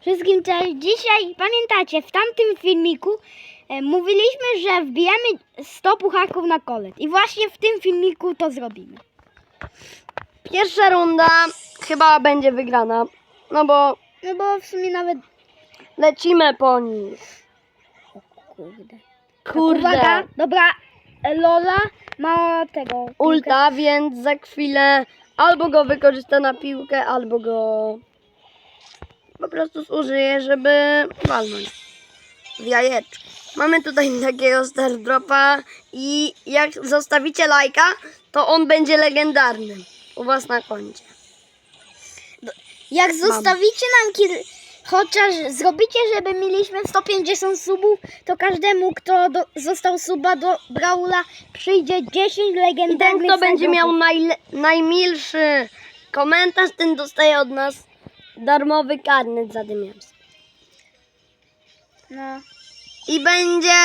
Wszystkim cześć. Dzisiaj pamiętacie, w tamtym filmiku e, mówiliśmy, że wbijemy 100 pucharków na kolet. I właśnie w tym filmiku to zrobimy. Pierwsza runda chyba będzie wygrana. No bo No bo w sumie nawet... lecimy po nich. Kurde. Kurde. Uwaga, dobra. e, Lola ma tego... piłkę. Ulta, więc za chwilę albo go wykorzysta na piłkę, albo go po prostu zużyje, żeby walnąć w jajeczko. Mamy tutaj takiego star dropa i jak zostawicie lajka, to on będzie legendarny u was na koncie. Jak zostawicie nam kil... Chociaż zrobicie, żeby mieliśmy 150 subów, to każdemu, kto do... został suba do Braula, przyjdzie 10 I ten, legendarnych kto będzie miał najle- najmilszy komentarz, ten dostaje od nas darmowy karnet zadymiarski. No. I będzie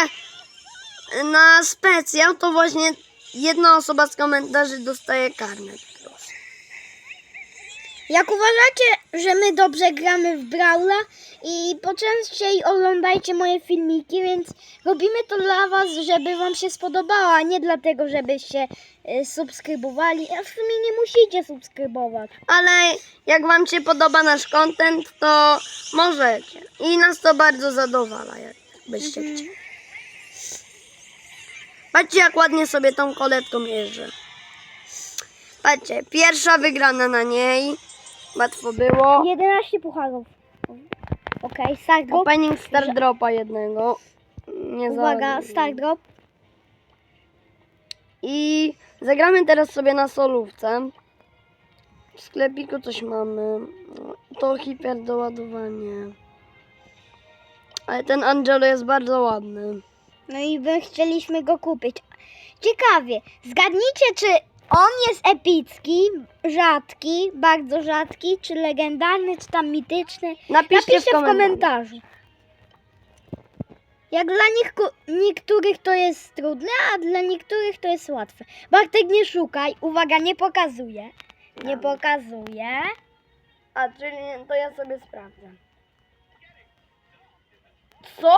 na specjal, to właśnie jedna osoba z komentarzy dostaje karnet. Jak uważacie, że my dobrze gramy w Brawla i poczęściej oglądajcie moje filmiki, więc robimy to dla was, żeby wam się spodobało, a nie dlatego, żebyście y, subskrybowali. A w sumie nie musicie subskrybować. Ale jak wam się podoba nasz content, to możecie. I nas to bardzo zadowala, jakbyście chcieli. Patrzcie, jak ładnie sobie tą koletką jeżdżę. Patrzcie, pierwsza wygrana na niej. Łatwo było. 11 pucharów. Okej, okay, start drop. Opening star dropa jednego. Nie Uwaga, za... start drop. I zagramy teraz sobie na solówce. W sklepiku coś mamy. To hiper doładowanie. Ale ten Angelo jest bardzo ładny. No i my chcieliśmy go kupić. Ciekawie, zgadnijcie, czy on jest epicki, rzadki, bardzo rzadki, czy legendarny, czy tam mityczny. Napiszcie, Napiszcie w komentarzu. komentarzu. Jak dla nich, niektórych to jest trudne, a dla niektórych to jest łatwe. Bartek, nie szukaj. Uwaga, nie pokazuję. Nie Dobra. pokazuję. A, czyli to ja sobie sprawdzę. Co?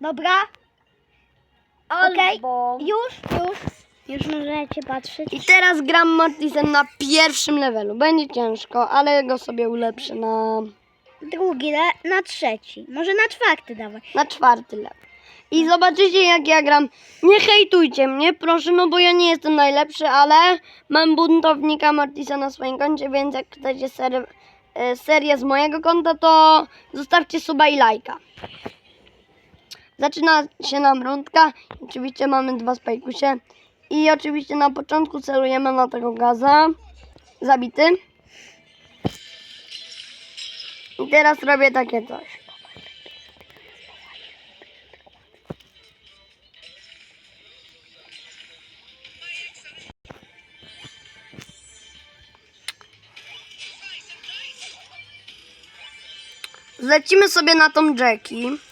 Dobra, Okej. Już, już. Już możecie patrzeć. I teraz gram Mortisem na pierwszym levelu. Będzie ciężko, ale go sobie ulepszę na, Drugi, le- na trzeci. Może na czwarty dawaj. na czwarty level. I zobaczycie jak ja gram. Nie hejtujcie mnie, proszę, no bo ja nie jestem najlepszy, ale mam buntownika Mortisa na swoim koncie, więc jak chcecie ser, e, serię z mojego konta, to zostawcie suba i lajka. Zaczyna się nam rundka. Oczywiście mamy dwa spajkusie. I oczywiście na początku celujemy na tego gaza. Zabity. I teraz robię takie coś. Zlecimy sobie na tą Jackie.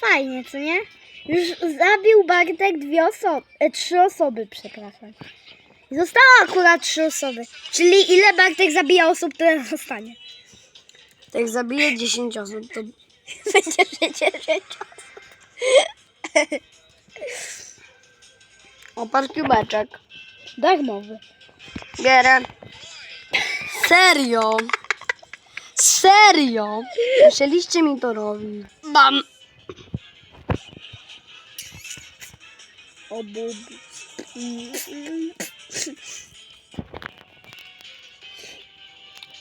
Fajnie, co nie? Już zabił Bartek dwie osoby, e, trzy osoby, przepraszam. Zostało akurat trzy osoby. Czyli ile Bartek zabija osób, tyle zostanie. Jak zabiję 10 osób, to Będzie życie, życie. oparł kubeczek. Darmowy. Bierę. Serio? Serio? Musieliście mi to robić. Bam! O bub.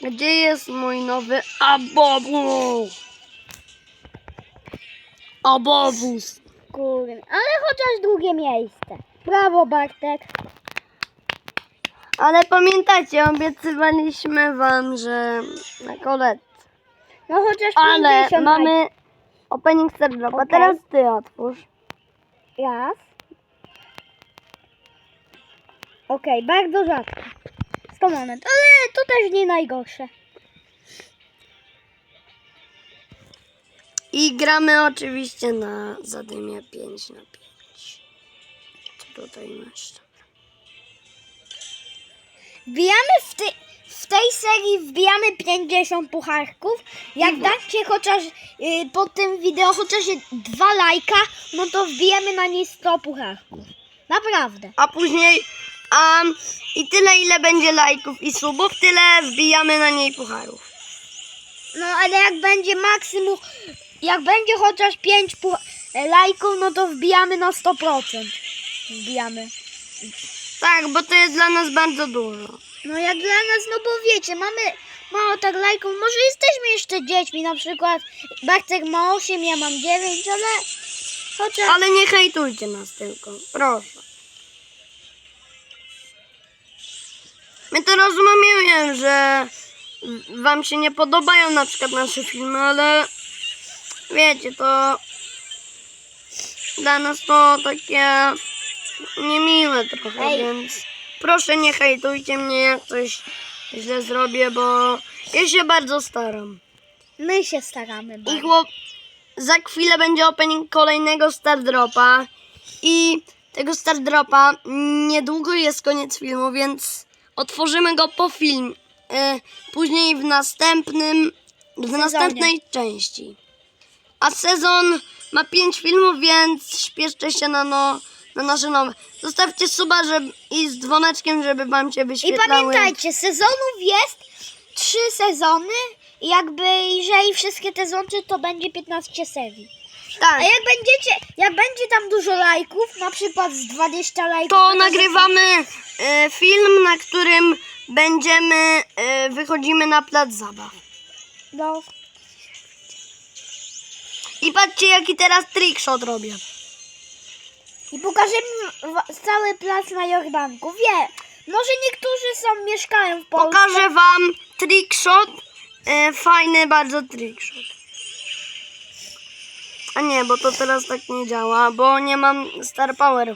Gdzie jest mój nowy abobu? Abobus. Kurde, ale chociaż drugie miejsce. Brawo Bartek. Ale pamiętacie, obiecywaliśmy wam, że na kolet. No chociaż Ale 50 mamy opening star dropa. Okej. Teraz ty otwórz. Raz. Okej, bardzo rzadko. 100 monet, ale to też nie najgorsze. I gramy oczywiście na zadymie 5 na 5. Co tutaj masz? wbijamy w, ty, w tej serii wbijamy 50 pucharków. Jak Mhm. dacie chociaż y, pod tym wideo chociaż dwa lajka, no to wbijemy na niej 100 pucharków. Naprawdę. A później um, i tyle ile będzie lajków i subów, tyle wbijamy na niej pucharów. No ale jak będzie maksimum, jak będzie chociaż 5 pu- lajków, no to wbijamy na 100%. Wbijamy. Tak, bo to jest dla nas bardzo dużo. No jak dla nas, no bo wiecie, mamy mało tak lajków, może jesteśmy jeszcze dziećmi, na przykład Bartek ma 8, ja mam 9, ale chociaż... Ale nie hejtujcie nas tylko, proszę. My to rozumiemy, że wam się nie podobają na przykład nasze filmy, ale wiecie, to dla nas to takie niemiłe trochę, Ej. więc proszę nie hejtujcie mnie, jak coś źle zrobię, bo ja się bardzo staram. My się staramy I bardzo. chłop, za chwilę będzie opening kolejnego Star Dropa i tego Star Dropa niedługo jest koniec filmu, więc otworzymy go po film. E, później w następnym, w Sezonie. następnej części. A sezon ma 5 filmów, więc śpieszcie się na, no, na nasze nowe. Zostawcie suba żeby, i z dzwoneczkiem, żeby wam się I wyświetlały. pamiętajcie, sezonów jest 3 sezony i jakby jeżeli wszystkie te złączy, to będzie 15 serii. Tak. A jak będziecie, jak będzie tam dużo lajków, na przykład z 20 lajków, to nagrywamy e, film, na którym będziemy, e, wychodzimy na plac zabaw. No, I patrzcie, jaki teraz trickshot robię. I pokażemy wa- cały plac na Jordanku. Wie, może niektórzy są, mieszkają w Polsce. Pokażę wam trickshot, e, fajny bardzo trickshot. A nie, bo to teraz tak nie działa, bo nie mam Star Power.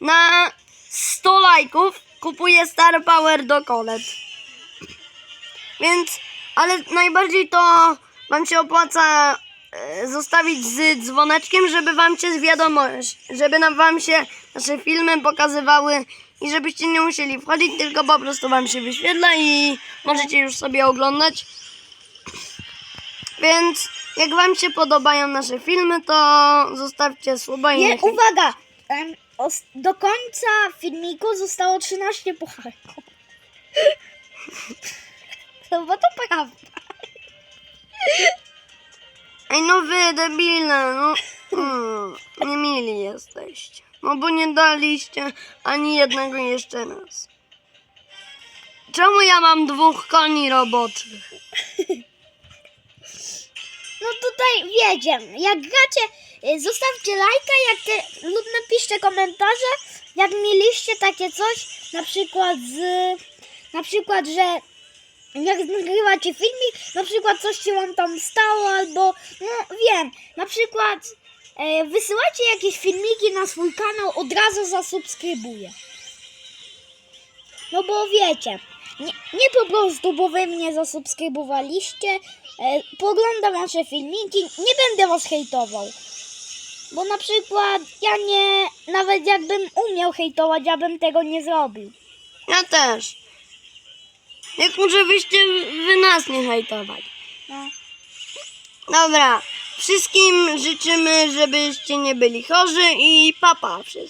Na 100 lajków kupuję Star Power do kolet. Więc, ale najbardziej to wam się opłaca e, zostawić z dzwoneczkiem, żeby wam się wiadomość, żeby nam wam się nasze filmy pokazywały i żebyście nie musieli wchodzić, tylko po prostu wam się wyświetla i możecie już sobie oglądać. Więc jak wam się podobają nasze filmy, to zostawcie suba i Nie, niech... uwaga! em, os- Do końca filmiku zostało 13 pucharków. No bo to prawda. Ej, no wy debile, no. Mm, nie mili jesteście. No bo nie daliście ani jednego jeszcze raz. Czemu ja mam dwóch koni roboczych? No tutaj wiecie, jak gracie, y, zostawcie lajka jak te, lub napiszcie komentarze, jak mieliście takie coś, na przykład z, na przykład, że jak nagrywacie filmik, na przykład coś się wam tam stało, albo, no wiem, na przykład e, wysyłajcie jakieś filmiki na swój kanał, od razu zasubskrybuję. No bo wiecie, nie, nie po prostu, bo wy mnie zasubskrybowaliście, e, poglądam wasze filmiki, nie będę was hejtował. Bo na przykład ja nie, nawet jakbym umiał hejtować, ja bym tego nie zrobił. Ja też. Jak może byście wy nas nie hejtowali. No. Dobra, wszystkim życzymy, żebyście nie byli chorzy i papa wszystkim.